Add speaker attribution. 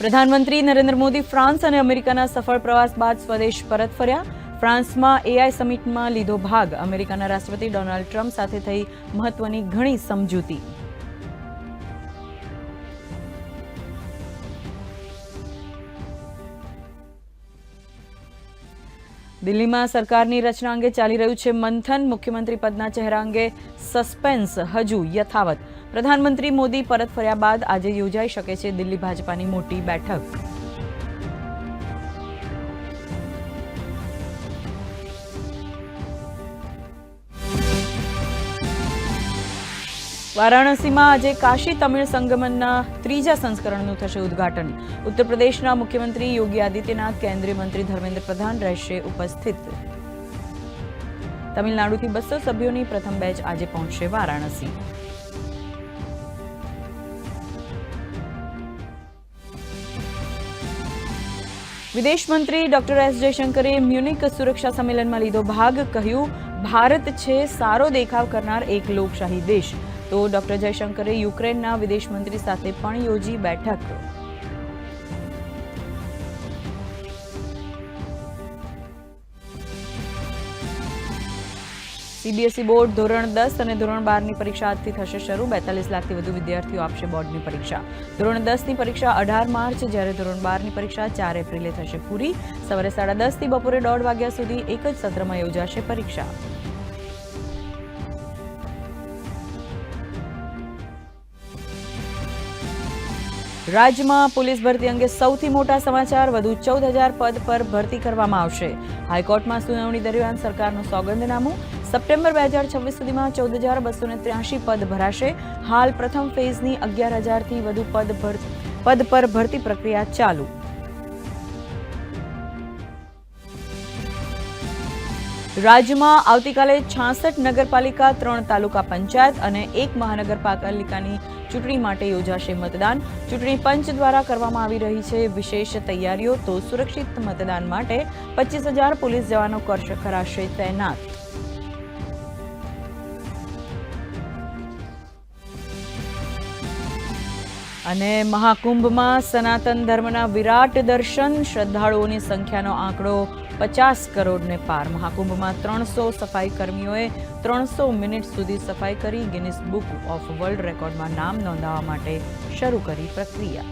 Speaker 1: પ્રધાનમંત્રી નરેન્દ્ર મોદી ફ્રાન્સ અને અમેરિકાના સફળ પ્રવાસ બાદ સ્વદેશ પરત ફર્યા. ફ્રાન્સમાં એઆઈ સમિટમાં લીધો ભાગ. અમેરિકાના રાષ્ટ્રપતિ ડોનાલ્ડ ટ્રમ્પ સાથે થઈ મહત્વની ઘણી સમજૂતી. દિલ્હીમાં સરકારની રચના અંગે ચાલી રહ્યું છે મંથન. મુખ્યમંત્રી પદના ચહેરા અંગે સસ્પેન્સ હજુ યથાવત. પ્રધાનમંત્રી મોદી પરત ફર્યા બાદ આજે યોજાઈ શકે છે દિલ્હી ભાજપાની મોટી બેઠક. વારાણસીમાં આજે કાશી તમિળ સંગમનના ત્રીજા સંસ્કરણનું થશે ઉદ્ઘાટન. ઉત્તર પ્રદેશના મુખ્યમંત્રી યોગી આદિત્યનાથ, કેન્દ્રીય મંત્રી ધર્મેન્દ્ર પ્રધાન રહેશે ઉપસ્થિત. તમિલનાડુથી બસો સભ્યોની પ્રથમ બેચ આજે પહોંચશે વારાણસી. વિદેશ મંત્રી ડોક્ટર એસ જયશંકરે મ્યુનિક સુરક્ષા સંમેલનમાં લીધો ભાગ, કહ્યું, ભારત છે સારો દેખાવ કરનાર એક લોકશાહી દેશ. તો ડોક્ટર જયશંકરે યુક્રેનના વિદેશ મંત્રી સાથે પણ યોજી બેઠક. સીબીએસઈ બોર્ડ ધોરણ દસ અને ધોરણ બારની પરીક્ષા આજથી થશે શરૂ. બેતાલીસ લાખથી વધુ વિદ્યાર્થીઓ આપશે બોર્ડની પરીક્ષા. ધોરણ દસની પરીક્ષા અઢાર માર્ચ, જ્યારે ધોરણ બારની પરીક્ષા ચાર એપ્રિલે થશે પૂરી. સવારે સાડા દસથી બપોરે દોઢ વાગ્યા સુધી એક જ સત્રમાં યોજાશે પરીક્ષા. રાજ્યમાં પોલીસ ભરતી અંગે સૌથી મોટા સમાચાર વધુ ચૌદ હજાર પદ પર ભરતી કરવામાં આવશે. હાઈકોર્ટમાં સુનાવણી દરમિયાન સરકારનું સોગંદનામું સપ્ટેમ્બર બે હજાર છવ્વીસ સુધીમાં ચૌદ હજાર બસો ત્ર્યાસી પદ ભરાશે. હાલ પ્રથમ ફેઝની અગિયાર હજારથી વધુ પદ ભર, પદ પર ભરતી પ્રક્રિયા ચાલુ. રાજ્યમાં આવતીકાલે છાસઠ નગરપાલિકા, ત્રણ તાલુકા પંચાયત અને એક મહાનગરપાલિકાની ચૂંટણી માટે યોજાશે મતદાન. ચૂંટણી પંચ દ્વારા કરવામાં આવી રહી છે વિશેષ તૈયારીઓ, તો સુરક્ષિત મતદાન માટે પચીસ હજાર પોલીસ જવાનો કરશે કરાશે તૈનાત. અને મહાકુંભમાં સનાતન ધર્મના વિરાટ દર્શન, શ્રદ્ધાળુઓની સંખ્યાનો આંકડો પચાસ કરોડને પાર. મહાકુંભમાં ત્રણસો સફાઈ કર્મીઓએ ત્રણસો મિનિટ સુધી સફાઈ કરી ગિનિસ બુક ઓફ વર્લ્ડ રેકોર્ડમાં નામ નોંધાવવા માટે શરૂ કરી પ્રક્રિયા.